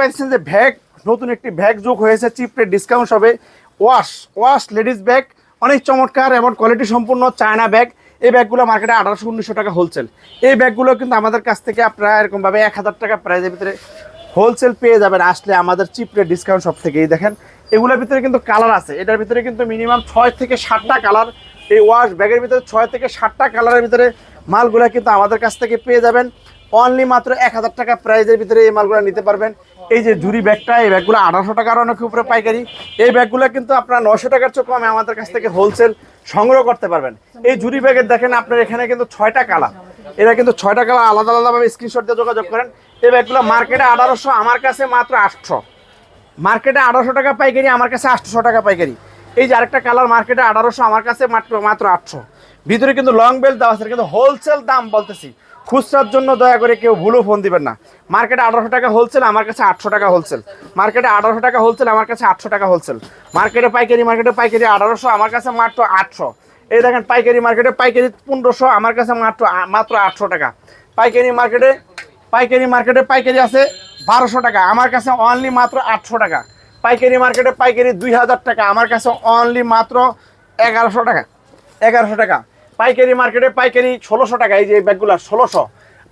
পাচ্ছেন যে ব্যাগ, নতুন একটি ব্যাগ যোগ হয়েছে চিপ ডিসকাউন্ট হবে ওয়াশ ওয়াশ লেডিস ব্যাগ অনেক চমৎকার এবং কোয়ালিটি সম্পূর্ণ চায়না ব্যাগ এই ব্যাগগুলো মার্কেটে আঠারোশো, উনিশশো টাকা হোলসেল এই ব্যাগগুলো কিন্তু আমাদের কাছ থেকে আপনারা এরকমভাবে এক হাজার টাকা প্রাইজের ভিতরে হোলসেল পেয়ে যাবেন। আসলে আমাদের চিপরে ডিসকাউন্ট সব থেকে, এই দেখেন। এগুলোর ভিতরে কিন্তু কালার আছে। এটার ভিতরে কিন্তু মিনিমাম ছয় থেকে সাতটা কালার এই ওয়াশ ব্যাগের ভিতরে ছয় থেকে সাতটা কালারের ভিতরে মালগুলো কিন্তু আমাদের কাছ থেকে পেয়ে যাবেন। অনলি মাত্র এক হাজার টাকা প্রাইজের ভিতরে এই মালগুলো নিতে পারবেন। এই যে ঝুরি ব্যাগটা, এই ব্যাগগুলো আঠারোশো টাকার অনেক উপরে পাইকারি। এই ব্যাগগুলো কিন্তু আপনার নশো টাকার চেয়ে কমে আমাদের কাছ থেকে হোলসেল সংগ্রহ করতে পারবেন। এই ঝুরি ব্যাগের দেখেন আপনার এখানে কিন্তু ছয়টা কালার। এরা কিন্তু ছয়টা কালার আলাদা আলাদাভাবে স্ক্রিনশট দিয়ে যোগাযোগ করেন। এই ব্যাগগুলো মার্কেটে আঠারোশো, আমার কাছে মাত্র আটশো। মার্কেটে আঠারোশো টাকা পাইকারি, আমার কাছে আটশো টাকা পাইকারি। এই যে আরেকটা কালার মার্কেটে আঠারোশো, আমার কাছে মাত্র মাত্র আটশো। ভিতরে কিন্তু লং বেল্ট দেওয়া আছে কিন্তু হোলসেল দাম বলতেছি। খুচরার জন্য দয়া করে কেউ ভুলও ফোন দিবেন না। মার্কেটে আঠারোশো টাকা হোলসেল আমার কাছে আটশো টাকা হোলসেল মার্কেটে আঠারোশো টাকা হোলসেল আমার কাছে আটশো টাকা হোলসেল মার্কেটে পাইকারি মার্কেটে পাইকারি আঠারোশো, আমার কাছে মাত্র আটশো। এই দেখেন, পাইকারি মার্কেটে পাইকারি পনেরোশো, আমার কাছে মাত্র মাত্র আটশো টাকা। পাইকারি মার্কেটে পাইকারি মার্কেটে পাইকারি আছে বারোশো টাকা, আমার কাছে অনলি মাত্র আটশো টাকা। পাইকারি মার্কেটে পাইকারি দুই হাজার টাকা, আমার কাছে অনলি মাত্র এগারোশো টাকা এগারোশো টাকা। পাইকারি মার্কেটে পাইকারি ষোলোশো টাকা, এই যে ব্যাগগুলো ষোলোশো।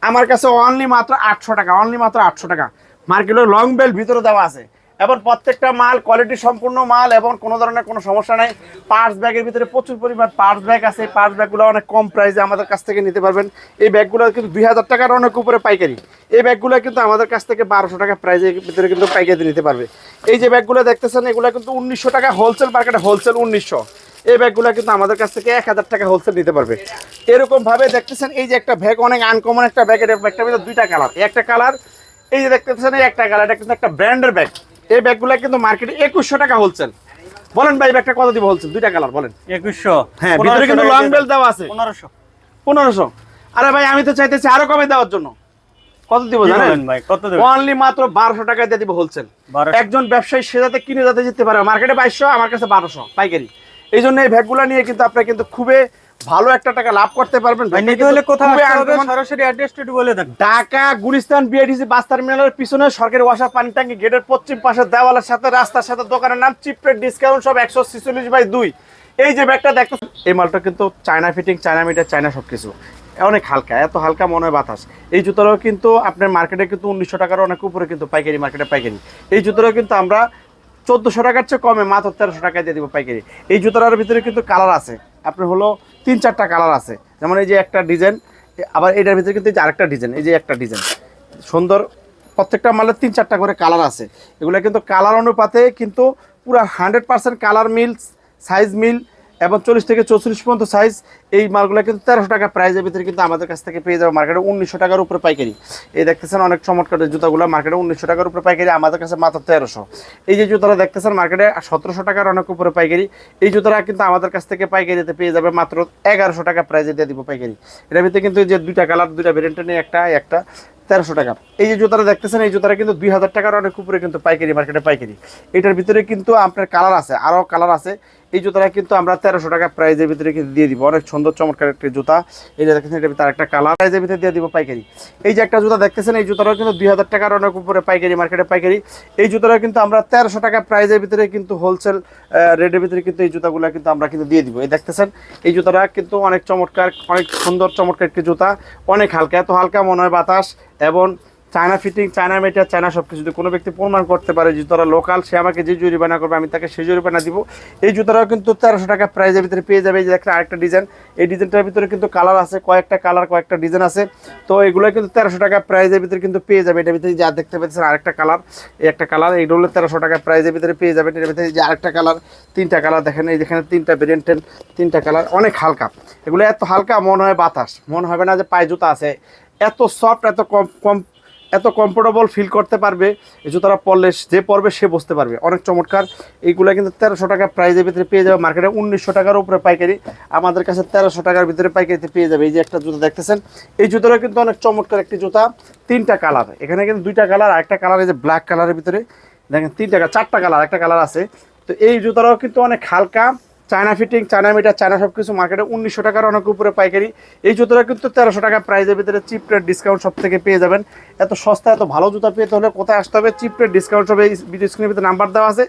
আমার কাছে অনলি মাত্র আটশো টাকা অনলি মাত্র আটশো টাকা। মার্কেটের লং বেল্ট ভিতরে দেওয়া আছে। এবং প্রত্যেকটা মাল কোয়ালিটি সম্পূর্ণ মাল এবং কোনো ধরনের কোনো সমস্যা নেই। পার্স ব্যাগের ভিতরে প্রচুর পরিমাণ পার্স ব্যাগ আছে। পার্স ব্যাগগুলো অনেক কম প্রাইসে আমাদের কাছ থেকে নিতে পারবেন। এই ব্যাগগুলো কিন্তু দুই হাজার টাকার অনেক উপরে পাইকারি। এই ব্যাগগুলো কিন্তু আমাদের কাছ থেকে বারোশো টাকা প্রাইসের ভিতরে কিন্তু পাইকারি নিতে পারবে। এই যে ব্যাগগুলো দেখতেছেন, এগুলো কিন্তু উনিশশো টাকা হোলসেল মার্কেটে হোলসেল উনিশশো। এই ব্যাগগুলো কিন্তু আমাদের কাছ থেকে এক হাজার টাকা হোলসেল নিতে পারবে। এরকমভাবে দেখতেছেন, এই যে একটা ব্যাগ অনেক আনকমন একটা ব্যাগের এটা ব্যাগটার ভিতরে দুইটা কালার একটা কালার এই যে দেখতেছেন, এই একটা কালার এটা কিন্তু একটা ব্র্যান্ডের ব্যাগ এই ব্যাগগুলো কিন্তু মার্কেটে একুশশো টাকা হোলসেল বলেন ভাই ব্যাগটা কত দিব হোলসেল দুইটা কালার বলেন। একুশশো। হ্যাঁ ভিতরে কিন্তু লং বেল দেওয়া আছে। পনেরোশো। পনেরোশো। আরে ভাই আমি তো চাইতেছি আরও কমে দেওয়ার জন্য। কত দিব জানেন? ভাই কত দেবেন? অনলি মাত্র বারোশো টাকা দিয়ে দিব হোলসেল একজন ব্যবসায়ী সে যাতে কিনে যাতে যেতে পারে। মার্কেটে বাইশশো আমার কাছে বারোশো পাইকারি। এই জন্য এই ব্যাগগুলো নিয়ে কিন্তু আপনারা কিন্তু খুবই ভালো একটা টাকা লাভ করতে পারবেন। ভাই নিতে হলে কিন্তু কোথায় আসতে হবে? সরাসরি অ্যাড্রেসটা একটু বলে দেন। ঢাকা গুলিস্তান বিআইডিসি বাস টার্মিনালের পিছনে সরকারি ওয়াসার পানি ট্যাঙ্কি গেটের পশ্চিম পাশে দেওয়ালের সাথে রাস্তার সাথে দোকানের নাম চিপের ডিসকাউন্ট সব একশো ছিচল্লিশ বাই দুই। এই যে ব্যাগটা দেখতে এই মালটা কিন্তু China fitting China meter China সব কিছু অনেক হালকা এত হালকা মনে হয় বাতাস। এই জুতোটাও কিন্তু আপনার মার্কেটে কিন্তু উনিশশো টাকার অনেক উপরে কিন্তু পাইকারি মার্কেটে পাইকারি। এই জুতোটাও কিন্তু আমরা চোদ্দোশো টাকার চেয়ে কমে মাত্র তেরোশো টাকায় দিয়ে দিব পাইকারি। এই জুতোটার ভিতরে কিন্তু কালার আছে। আপনার হলো তিন চারটা কালার আছে। যেমন এই যে একটা ডিজাইন আবার এটার ভিতরে কিন্তু আরেকটা ডিজাইন এই যে একটা ডিজাইন সুন্দর, প্রত্যেকটা মালের তিন চারটা করে কালার আছে। এগুলো কিন্তু কালার অনুপাতে কিন্তু পুরো হান্ড্রেড পার্সেন্ট কালার মিল সাইজ মিল এবং চল্লিশ থেকে চৌচল্লিশ পর্যন্ত সাইজ এই মালগুলো কিন্তু তেরোশো টাকা প্রাইজের ভিতরে কিন্তু আমাদের কাছ থেকে পেয়ে যাবে মার্কেটে উনিশশো টাকার উপরে পাইকারি। এই দেখতেছেন অনেক চমৎকার জুতাগুলো মার্কেটে উনিশশো টাকার উপরে পাইকারি, আমাদের কাছে মাত্র তেরোশো। এই যে জুতাটা দেখতেছেন মার্কেটে সতেরোশো টাকার অনেক উপরে পাইকারি। এই জুতাটা কিন্তু আমাদের কাছ থেকে পাইকারিতে পেয়ে যাবে মাত্র এগারোশো টাকা প্রাইজে দিয়ে দিব পাইকারি। এটার ভিতরে কিন্তু যে দুইটা কালার দুইটা ভেরিয়েন্টের নিয়ে একটা একটা। তেরোশো টাকা। এই যে জুতাটা দেখতেছেন, এই জুতাটা কিন্তু দুই হাজার টাকার অনেক উপরে কিন্তু পাইকারি মার্কেটে পাইকারি। এটার ভিতরে কিন্তু আপনার কালার আছে, আরও কালার আছে। এই জুতাটা কিন্তু আমরা তেরোশো টাকা প্রাইজের ভিতরে কিন্তু দিয়ে দিব। অনেক সুন্দর, চমৎকার একটি জুতা। এই যে দেখতেছেন এটার ভিতরে একটা কালার। প্রাইজের ভিতরে দিয়ে দিব পাইকারি। এই যে একটা জুতা দেখতেছেন, এই জুতাটাও কিন্তু দুই হাজার টাকার অনেক উপরে পাইকারি মার্কেটে পাইকারি। এই জুতাটা কিন্তু আমরা তেরোশো টাকা প্রাইজের ভিতরে কিন্তু হোলসেল রেটের ভিতরে কিন্তু এই জুতাগুলো কিন্তু আমরা কিন্তু দিয়ে দিব। এই দেখতেছেন, এই জুতাটা কিন্তু অনেক চমৎকার, অনেক সুন্দর, চমৎকার একটি জুতা। অনেক হালকা, এত হালকা মনে হয় বাতাস। এবং China fitting China matter China সব কিছু কোনো ব্যক্তি প্রমাণ করতে পারে যে লোকাল সে আমাকে যে জরিমানা করবে, আমি তাকে সেই জরিমানা দিব। এই জুতোটাও কিন্তু তেরোশো টাকা প্রাইজের ভিতরে পেয়ে যাবে। এই যে একটা আরেকটা ডিজাইন এই ডিজাইনটার ভিতরে কিন্তু কালার আছে, কয়েকটা কালার কয়েকটা ডিজাইন আছে। তো এগুলো কিন্তু তেরোশো টাকা প্রাইজের ভিতরে কিন্তু পেয়ে যাবে। এটার ভিতরে যা দেখতে পাচ্ছেন আরেকটা কালার এই একটা কালার এইগুলো হলো তেরোশো টাকা প্রাইজের ভিতরে পেয়ে যাবে। এটার ভিতরে যে আরেকটা কালার তিনটা কালার দেখেন। এই যেখানে তিনটা ভেরিয়েন্টের তিনটা কালার অনেক হালকা। এগুলো এত হালকা মনে হয় বাতাস। মনে হবে না যে পায়ে জুতা আছে। এত সফট এত কম কম এত কমফোর্টেবল ফিল করতে পারবে, এই জুতারা পরলে যে পরবে সে বসতে পারবে। অনেক চমৎকার। এইগুলো কিন্তু তেরোশো টাকা প্রাইজের ভিতরে পেয়ে যাবে মার্কেটে উনিশশো টাকার উপরে পাইকারি, আমাদের কাছে তেরোশো টাকার ভিতরে পাইকারিতে পেয়ে যাবে। এই যে একটা জুতা দেখতেছেন, এই জুতোটা কিন্তু অনেক চমৎকার একটি জুতা। তিনটা কালার এখানে কিন্তু দুইটা কালার একটা কালার এই যে ব্ল্যাক কালারের ভিতরে। দেখেন, তিনটা চারটা কালার একটা কালার আছে। তো এই জুতাটাও কিন্তু অনেক হালকা China fitting China meter China সব কিছু মার্কেটে উনিশশো টাকার অনেক উপরে পাইকারি। এই জুতোটা কিন্তু তেরোশো টাকা প্রাইজের ভিতরে চিপ রেট ডিসকাউন্ট সব থেকে পেয়ে যাবেন। এত সস্তা এত ভালো জুতা পেতে হলে কোথায় আসতে হবে? চিপ রেট ডিসকাউন্ট সব এই ভিডিও স্ক্রিনের ভিতরে নাম্বার দেওয়া আছে।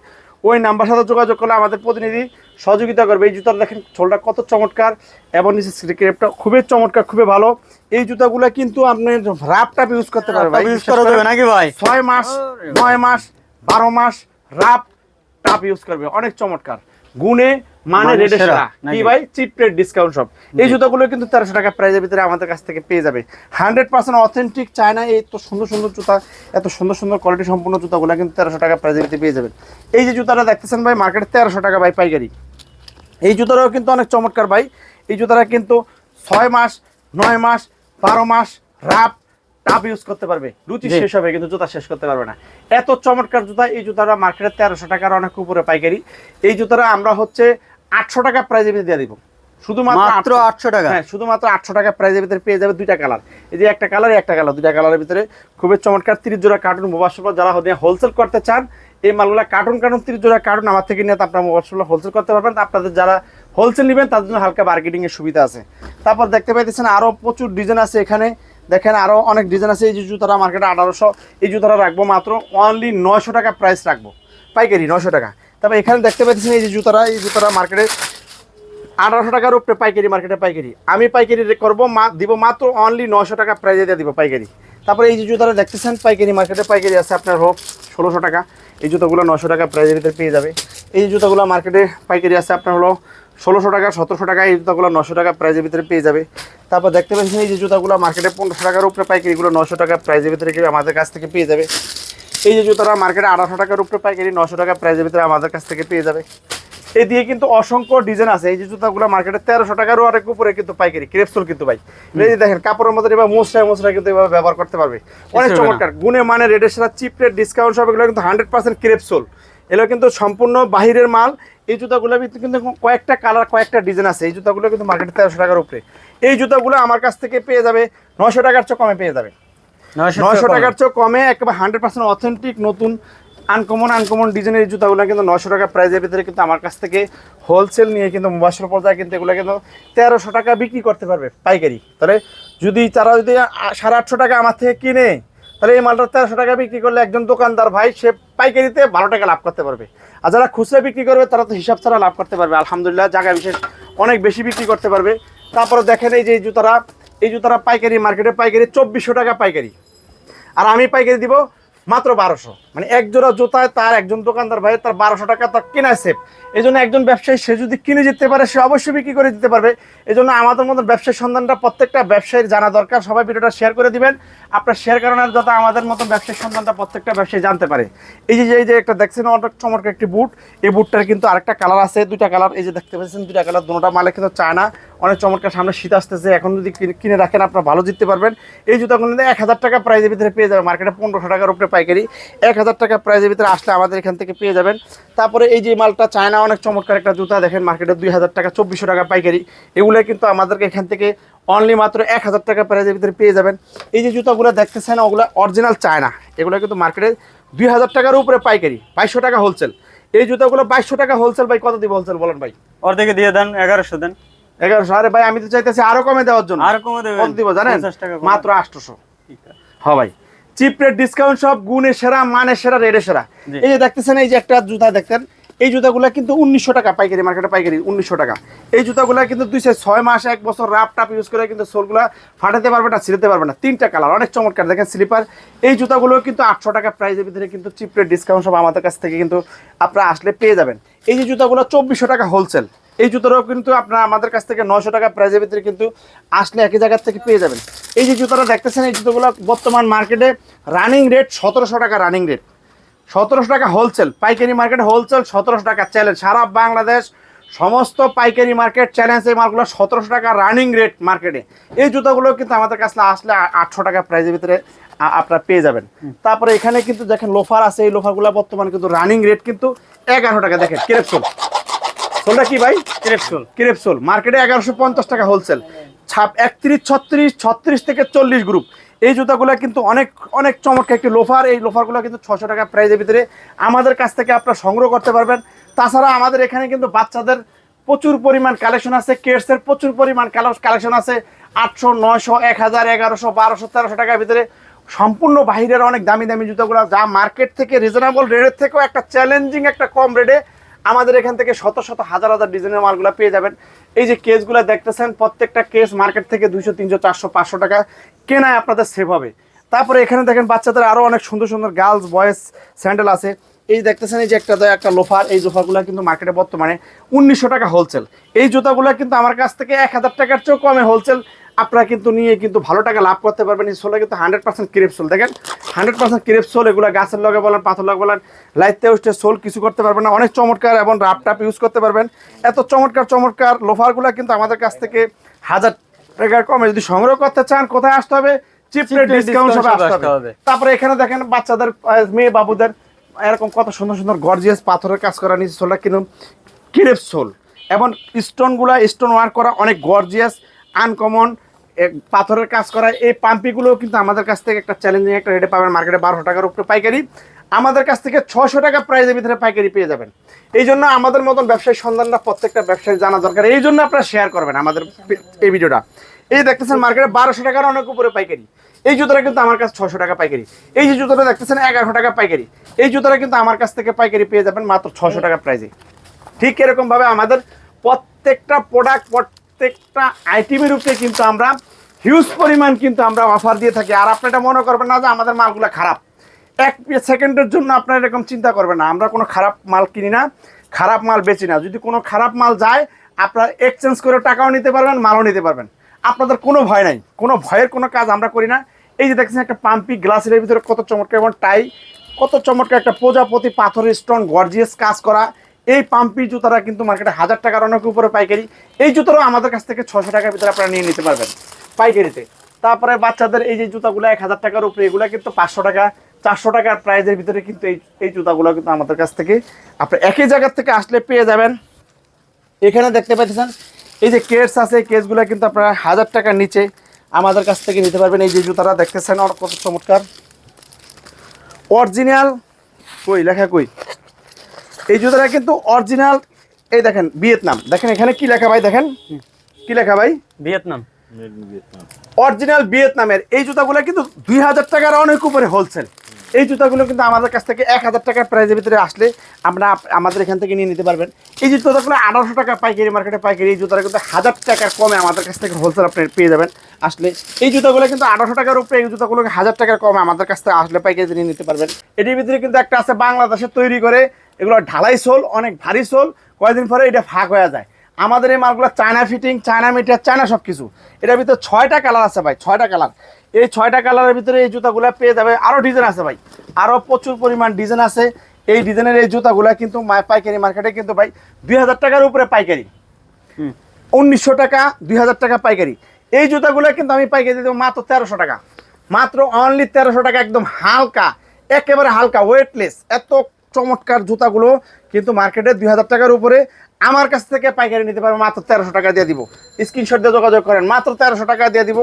ওই নাম্বার সাথে যোগাযোগ করলে আমাদের প্রতিনিধি সহযোগিতা করবে। এই জুতার দেখেন ছোলটা কত চমৎকার এবং নিচে ক্রেপটা খুবই চমৎকার খুবই ভালো। এই জুতাগুলো কিন্তু আপনি রাপ টাপ ইউজ করতে পারবেন ভাই। ইউজ করা যাবে নাকি ভাই? ছয় মাস নয় মাস বারো মাস রাপ টাপ ইউজ করবে। অনেক চমৎকার। গুণে মানে মানে রেডে সেরা, সেরা। কি ভাই চিপ রেট ডিসকাউন্ট সব এই জুতাগুলো কিন্তু তেরোশো টাকা প্রাইজের ভিতরে আমাদের কাছ থেকে পেয়ে যাবে। হান্ড্রেড পার্সেন্ট অথেন্টিক চায়না এই তো সুন্দর সুন্দর জুতা এত সুন্দর সুন্দর কোয়ালিটি সম্পূর্ণ জুতাগুলো কিন্তু তেরোশো টাকা প্রাইজের ভিতরে পেয়ে যাবেন। এই যে জুতাটা দেখতেছেন ভাই মার্কেটে তেরোশো টাকা ভাই পাইকারি। এই জুতাটাও কিন্তু অনেক চমৎকার ভাই। এই জুতাটা কিন্তু ছয় মাস নয় মাস বারো মাস রাপ টাপ ইউজ করতে পারবে। রুচি শেষ হবে কিন্তু জুতা শেষ করতে পারবে না। এত চমৎকার জুতা এই জুতাটা মার্কেটে তেরোশো টাকার অনেক উপরে পাইকারি। এই জুতাটা আমরা হচ্ছে আটশো টাকা প্রাইজে দিয়ে দিব। শুধুমাত্র মাত্র আটশো টাকা? হ্যাঁ শুধুমাত্র আটশো টাকা প্রাইজের ভিতরে পেয়ে যাবে দুইটা কালার এই যে একটা কালার একটা কালার দুইটা কালারের ভিতরে। খুবই চমৎকার তিরিশ জোড়া কার্টুন মোবাইল যারা হোলসেল করতে চান এই মালগুলো কার্টুন কার্টুন তিরিশ জোড়া কার্টুন আমার থেকে নিয়ে আপনার মোবাইল হোলসেল করতে পারবেন। আপনাদের যারা হোলসেল নেবেন তাদের জন্য হালকা মার্কেটিং এর সুবিধা আছে। তারপর দেখতে পাইতেছেন আরও প্রচুর ডিজাইন আছে এখানে। দেখেন আরও অনেক ডিজাইন আছে। এই যে জুতাটা মার্কেটে আঠারোশো এই জুতাটা রাখব মাত্র অনলি নয়শো টাকা প্রাইস রাখব। পাইকারি নয়শো টাকা। তারপর এখানে দেখতে পাইতেছেন এই যে জুতাটা এই জুতাটা মার্কেটে আঠারোশো টাকার উপরে পাইকারি মার্কেটে পাইকারি। আমি পাইকারি করব, মা, দিব মাত্র অনলি নশো টাকা প্রাইজে দিয়ে দিব পাইকারি। তারপরে এই যে জুতাটা দেখতেছেন, পাইকারি মার্কেটে পাইকারি আছে আপনার, হোক, ষোলোশো টাকা। এই জুতোগুলো নশো টাকা প্রাইজের ভিতরে পেয়ে যাবে। এই যে জুতোগুলো মার্কেটে পাইকারি আছে, আপনার হলো ষোলোশো টাকা, সতেরোশো টাকা, এই জুতাগুলো নশো টাকা প্রাইজের ভিতরে পেয়ে যাবে। তারপর দেখতে পাচ্ছেন এই যে জুতাগুলো মার্কেটে পনেরোশো টাকার উপরে পাইকারিগুলো নশো টাকা প্রাইজের ভিতরে আমাদের কাছ থেকে পেয়ে যাবে। এই যে জুতোটা মার্কেটে আঠারোশো টাকার উপরে পাইকারি নশো টাকা প্রাইজের ভিতরে আমাদের কাছ থেকে পেয়ে যাবে। এই দিয়ে কিন্তু অসংখ্য ডিজাইন আছে। এই যে জুতাগুলো মার্কেটে তেরোশো টাকারও অনেক উপরে কিন্তু পাইকারি ক্রেপসুল কিন্তু ভাই। এই যে দেখেন কাপড়ের মধ্যে এবার মোসরা মোসরা কিন্তু এভাবে ব্যবহার করতে পারবে। অনেক চমৎকার। গুণে মানে রেটের সাথে চিপ রেট ডিসকাউন্ট সব এগুলো কিন্তু হান্ড্রেড পার্সেন্ট ক্রেপসুল এগুলো কিন্তু সম্পূর্ণ বাহিরের মাল। এই জুতাগুলোর ভিতরে কিন্তু কয়েকটা কালার কয়েকটা ডিজাইন আছে। এই জুতাগুলো কিন্তু মার্কেটে তেরোশো টাকার উপরে। এই জুতাগুলো আমার কাছ থেকে পেয়ে যাবে। নশো টাকার চেয়ে কমে পেয়ে যাবে। নয়শো টাকার চেয়ে কমে একেবারে হান্ড্রেড পার্সেন্ট অথেন্টিক নতুন আনকমন আনকমন ডিজাইনের এই জুতাগুলো কিন্তু নশো টাকা প্রাইজের ভিতরে কিন্তু আমার কাছ থেকে হোলসেল নিয়ে কিন্তু মুবাসর পর্যায়ে কিন্তু এগুলো কিন্তু তেরোশো টাকা বিক্রি করতে পারবে পাইকারি। তাহলে যদি তারা যদি সাড়ে আটশো টাকা আমার থেকে কিনে তাহলে এই মালটা তেরোশো টাকা বিক্রি করলে একজন দোকানদার ভাই সে পাইকারিতে বারো টাকা লাভ করতে পারবে। আর যারা খুচরা বিক্রি করবে তারা তো হিসাব ছাড়া লাভ করতে পারবে। আলহামদুলিল্লাহ জায়গা বিশেষ অনেক বেশি বিক্রি করতে পারবে। তারপরে দেখেন এই যে এই জুতারা এই জুতারা পাইকারি মার্কেটে পাইকারি চব্বিশশো টাকা পাইকারি। আর আমি পাইকারি দিব মাত্র বারোশো। মানে এক জোড়া জুতায় তার একজন দোকানদার ভাই তার বারোশো টাকা তার কেনা সেফ। এই জন্য একজন ব্যবসায়ী, সে যদি কিনে যেতে পারে, সে অবশ্যই বিক্রি করে দিতে পারবে। এই জন্য আমাদের মতন ব্যবসায়ী সন্ধানটা প্রত্যেকটা ব্যবসায়ীর জানা দরকার। সবাই ভিডিওটা শেয়ার করে দিবেন। আপনার শেয়ার কারণে যাতে আমাদের মতন ব্যবসায়ী সন্ধানটা প্রত্যেকটা ব্যবসায়ী জানতে পারে। এই যে এই যে একটা দেখছেন অনেক চমৎকার একটি বুট। এই বুটটার কিন্তু আরেকটা কালার আছে, দুইটা কালার এই যে দেখতে পাচ্ছেন, দুইটা কালার দুটোটা মালে কিন্তু চায় না অনেক চমৎকার সামনে শীত আসতেছে। এখন যদি কিনে- রাখেন, আপনারা ভালো জিততে পারবেন। এই জুতাগুলো এক হাজার টাকা প্রাইজের ভিতরে পেয়ে যাবেন। মার্কেটে পনেরোশো টাকার উপরে পাইকারি। এক হাজার টাকা প্রাইজের ভিতরে আসলে আমাদের এখান থেকে পেয়ে যাবেন। তারপরে এই যে মালটা চায়না অনেক চমৎকার একটা জুতা। দেখেন মার্কেটে দুই হাজার টাকা, চব্বিশশো টাকা পাইকারি। এগুলো কিন্তু আমাদেরকে এখান থেকে অনলি মাত্র এক হাজার টাকা প্রাইজের ভিতরে পেয়ে যাবেন। এই যে জুতাগুলো দেখতেছেন, ওগুলো অরিজিনাল চায়না এগুলো কিন্তু মার্কেটে দুই হাজার টাকার উপরে পাইকারি। বাইশশো টাকা হোলসেল এই জুতাগুলো বাইশশো টাকা হোলসেল ভাই, কত দিব হোলসেল বলেন ভাই? অর্ধেকে দিয়ে দেন, এগারোশো দেন। এগারোশো। আরে ভাই আমি তো চাইতেছি আরও কমে দেওয়ার জন্য। আর কমে দেবেন। কত দিব জানেন। মাত্র আটশোশো। হ্যাঁ ভাই। চিপ রেট ডিসকাউন্ট সব গুণে সেরা মানে সেরা রেডে সেরা। এই যে দেখতেছেন এই যে একটা জুতা দেখতেন এই জুতাগুলো কিন্তু উনিশশো টাকা পাইকারি মার্কেটে পাইকারি উনিশশো টাকা। এই জুতাগুলো কিন্তু দুইশো ছয় মাস এক বছর রাপ টাপ ইউজ করে কিন্তু সোলগুলো ফাটাতে পারবে না ছিঁড়তে পারবে না। তিনটা কালার অনেক চমৎকার। দেখেন স্লিপার এই জুতাগুলো কিন্তু আটশো টাকা প্রাইসের ভিতরে কিন্তু চিপ রেট ডিসকাউন্ট সব আমাদের কাছ থেকে কিন্তু আপনারা আসলে পেয়ে যাবেন। এই যে জুতাগুলো চব্বিশশো টাকা হোলসেল এই জুতোটাও কিন্তু আপনারা আমাদের কাছ থেকে নশো টাকা প্রাইজের ভিতরে কিন্তু আসলে একই জায়গার থেকে পেয়ে যাবেন। এই যে জুতোটা দেখতেছেন, এই জুতোগুলো বর্তমান মার্কেটে রানিং রেট সতেরোশো টাকা রানিং রেট সতেরোশো টাকা হোলসেল পাইকারি মার্কেট হোলসেল সতেরোশো টাকা চ্যালেঞ্জ সারা বাংলাদেশ সমস্ত পাইকারি মার্কেট চ্যালেঞ্জ এই মালগুলো সতেরোশো টাকা রানিং রেট মার্কেটে এই জুতোগুলো কিন্তু আমাদের কাছে আসলে আটশো টাকা প্রাইজের ভিতরে আপনারা পেয়ে যাবেন। তারপরে এখানে কিন্তু দেখেন লোফার আছে, এই লোফারগুলো বর্তমান কিন্তু রানিং রেট কিন্তু এগারো টাকা। দেখেন কেরেপসোল সোলটা কি ভাই? ক্রেপসুল ক্রেপসোল মার্কেটে এগারোশো পঞ্চাশ টাকা হোলসেল ছাপ একত্রিশ ছত্রিশ ছত্রিশ থেকে চল্লিশ গ্রুপ এই জুতাগুলো কিন্তু অনেক অনেক চমৎকার একটি লোফার এই লোফারগুলো কিন্তু ছশো টাকা প্রাইজের ভিতরে আমাদের কাছ থেকে আপনারা সংগ্রহ করতে পারবেন। তাছাড়া আমাদের এখানে কিন্তু বাচ্চাদের প্রচুর পরিমাণ কালেকশন আছে কেটসের প্রচুর পরিমাণ কালেকশন আছে। আটশো নয়শো এক হাজার এগারোশো বারোশো তেরোশো টাকার ভিতরে সম্পূর্ণ বাহিরের অনেক দামি দামি জুতোগুলো। যা মার্কেট থেকে রিজনেবল রেটের থেকেও একটা চ্যালেঞ্জিং একটা কম রেটে আমাদের এখান থেকে শত শত হাজার হাজার ডিজাইনের মালগুলো পেয়ে যাবেন। এই যে কেসগুলো দেখতেছেন, প্রত্যেকটা কেস মার্কেট থেকে দুইশো, তিনশো, চারশো, পাঁচশো টাকা কেনায় আপনাদের সেভ হবে। তারপরে এখানে দেখেন বাচ্চাদের আরও অনেক সুন্দর সুন্দর গার্লস বয়েজ স্যান্ডেল আছে। এই দেখতেছেন এই যে একটা একটা লোফার এই লোফারগুলো কিন্তু মার্কেটে বর্তমানে উনিশশো টাকা হোলসেল এই জুতাগুলো কিন্তু আমার কাছ থেকে এক হাজার টাকার চেয়েও কমে হোলসেল আপনারা কিন্তু নিয়ে কিন্তু ভালো টাকা লাভ করতে পারবেন। এই সোলে কিন্তু হান্ড্রেড পার্সেন্ট ক্রেপ সোল দেখেন হান্ড্রেড পার্সেন্ট ক্রেপ সোল এগুলো গাছের লগে বলেন পাথর লগে বলেন লাইতে উঠে সোল কিছু করতে পারবেন না। অনেক চমৎকার এবং রাপ টাপ ইউজ করতে পারবেন। এত চমৎকার চমৎকার লোফারগুলো কিন্তু আমাদের কাছ থেকে হাজার টাকার কমে যদি সংগ্রহ করতে চান কোথায় আসতে হবে? চিপ ডিসকাউন্ট সবে আসতে হবে। তারপরে এখানে দেখেন বাচ্চাদের মেয়ে বাবুদের এরকম কত সুন্দর সুন্দর গর্জিয়াস পাথরের কাজ করা নিচে সোলটা কিন্তু কিরেপ সোল এবং স্টোনগুলা স্টোন ওয়ার্ক করা অনেক গর্জিয়াস আনকমন পাথরের কাজ করা এই পাম্পিগুলো কিন্তু আমাদের কাছ থেকে একটা চ্যালেঞ্জিং একটা রেটে পাবেন মার্কেটে বারোশো টাকার উপরে পাইকারি। আমাদের কাছ থেকে ছশো টাকা প্রাইজের ভিতরে পাইকারি পেয়ে যাবেন। এই জন্য আমাদের মতন ব্যবসায়ী সন্ধানটা প্রত্যেকটা ব্যবসায়ী জানা দরকার। এই জন্য আপনারা শেয়ার করবেন আমাদের এই ভিডিওটা। এই দেখতেছেন মার্কেটে বারোশো টাকার অনেক উপরে পাইকারি। এই জুতোটা কিন্তু আমার কাছে ছশো টাকা পাইকারি। এই যে জুতোটা দেখতেছেন এগারোশো টাকা পাইকারি। এই জুতোটা কিন্তু আমার কাছ থেকে পাইকারি পেয়ে যাবেন মাত্র ছশো টাকা প্রাইজে ঠিক এরকম ভাবে আমাদের প্রত্যেকটা প্রোডাক্ট প্রত্যেকটা আইটেমের উপরে কিন্তু আমরা হিউজ পরিমাণ কিন্তু আমরা অফার দিয়ে থাকি। আর আপনারা মনে করবেন না যে আমাদের মালগুলো খারাপ। এক সেকেন্ডের জন্য আপনারা এরকম চিন্তা করবেন না। আমরা কোনো খারাপ মাল কিনি না, খারাপ মাল বেচি না। যদি কোনো খারাপ মাল যায়, আপনারা এক্সচেঞ্জ করে টাকাও নিতে পারবেন, মালও নিতে পারবেন। আপনাদের কোনো ভয় নাই। কোনো ভয়ের কোনো কাজ আমরা করি না। এই যে দেখছেন একটা পাম্পি গ্লাসের ভিতরে কত চমৎকার এবং টাই কত চমৎকার একটা প্রজাপতি পাথরের স্টোন গর্জিয়াস কাজ করা। এই পাম্পি জুতারা কিন্তু মার্কেটে হাজার টাকার অনেক উপরে পাইকারি। এই জুতোটাও আমাদের কাছ থেকে ছশো টাকার ভিতরে আপনারা নিয়ে নিতে পারবেন পাইকারিতে। তারপরে বাচ্চাদের এই যে জুতাগুলো এক হাজার টাকার উপরে, এগুলো কিন্তু পাঁচশো টাকা, চারশো টাকার প্রাইজের ভিতরে কিন্তু এই এই জুতাগুলো কিন্তু আমাদের কাছ থেকে আপনি একই জায়গার থেকে আসলে পেয়ে যাবেন। এখানে দেখতে পাচ্ছেন, এই যে কেস আছে কেসগুলো কিন্তু আপনারা হাজার টাকার নিচে আমাদের কাছ থেকে নিতে পারবেন। এই যে জুতারা দেখতেছেন আর কত চমৎকার। অরিজিনাল কই, লেখা কই? এই জুতাটা কিন্তু অরিজিনাল এই দেখেন ভিয়েতনাম। দেখেন এখানে কি লেখা ভাই দেখেন? কি লেখা ভাই? ভিয়েতনাম। অরিজিনাল ভিয়েতনামের। এই জুতাগুলো কিন্তু দুই হাজার টাকার অনেক উপরে হোলসেল এই জুতাগুলো কিন্তু আমাদের কাছ থেকে এক হাজার টাকার প্রাইজের ভিতরে আসলে আমরা আমাদের এখান থেকে নিয়ে নিতে পারবেন। এই জুতাগুলো আঠারোশো টাকা পাইকারি মার্কেটে পাইকারি এই জুতাটা কিন্তু হাজার টাকার কমে আমাদের কাছ থেকে হোলসেল আপনি পেয়ে যাবেন। আসলে এই জুতাগুলো কিন্তু আঠারোশো টাকার উপরে এই জুতাগুলোকে হাজার টাকার কমে আমাদের কাছ থেকে আসলে পাইকারি নিয়ে নিতে পারবেন। এটির ভিতরে কিন্তু একটা আছে বাংলাদেশে তৈরি করে এগুলো ঢালাই সোল অনেক ভারী সোল কয়েকদিন পরে এটা ফাঁক হয়ে যায়। আমাদের এই মালগুলো China fitting China meter China সব কিছু এটার ভিতরে ছয়টা কালার আছে ভাই ছয়টা কালার। এই ছয়টা কালারের ভিতরে এই জুতাগুলো পেয়ে যাবে। আরও ডিজাইন আছে ভাই আরও প্রচুর পরিমাণ ডিজাইন আছে। এই ডিজাইনের এই জুতাগুলো কিন্তু পাইকারি মার্কেটে কিন্তু ভাই দুই হাজার টাকার উপরে পাইকারি। উনিশশো টাকা দুই হাজার টাকা পাইকারি। এই জুতাগুলো কিন্তু আমি পাইকারি দেবো মাত্র তেরোশো টাকা। মাত্র অনলি তেরোশো টাকা একদম হালকা একেবারে হালকা ওয়েটলেস এত চমৎকার জুতাগুলো কিন্তু মার্কেটে দুই হাজার টাকার উপরে আমার কাছ থেকে পাইকারি নিতে পারবে, মাত্র তেরোশো টাকা দিয়ে দিব। স্ক্রিনশট দিয়ে যোগাযোগ করেন, মাত্র তেরোশো টাকা দিয়ে দিব।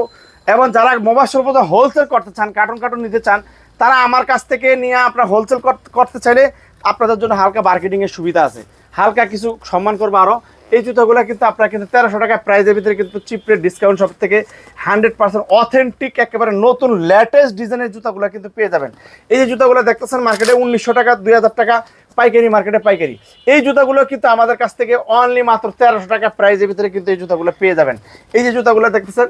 এবং যারা মোবাইল সর্বদা হোলসেল করতে চান কার্টুন কার্টুন নিতে চান, তারা আমার কাছ থেকে নিয়ে আপনার হোলসেল করতে চাইলে আপনাদের জন্য হালকা মার্কেটিংয়ের সুবিধা আছে। হালকা কিছু সম্মান করব আরও এই জুতোগুলো কিন্তু আপনার কিন্তু তেরোশো টাকা প্রাইজের ভিতরে কিন্তু চিপরে ডিসকাউন্ট সব থেকে হান্ড্রেড পার্সেন্ট অথেন্টিক একেবারে নতুন লেটেস্ট ডিজাইনের জুতোগুলো কিন্তু পেয়ে যাবেন। এই যে জুতোগুলো দেখতেছেন মার্কেটে উনিশশো টাকা, দুই হাজার টাকা, পাইকারি মার্কেটে পাইকারি। এই জুতাগুলো কিন্তু আমাদের কাছ থেকে অনলি মাত্র তেরোশো টাকা প্রাইজের ভিতরে কিন্তু এই জুতাগুলো পেয়ে যাবেন। এই যে জুতাগুলো দেখতেছেন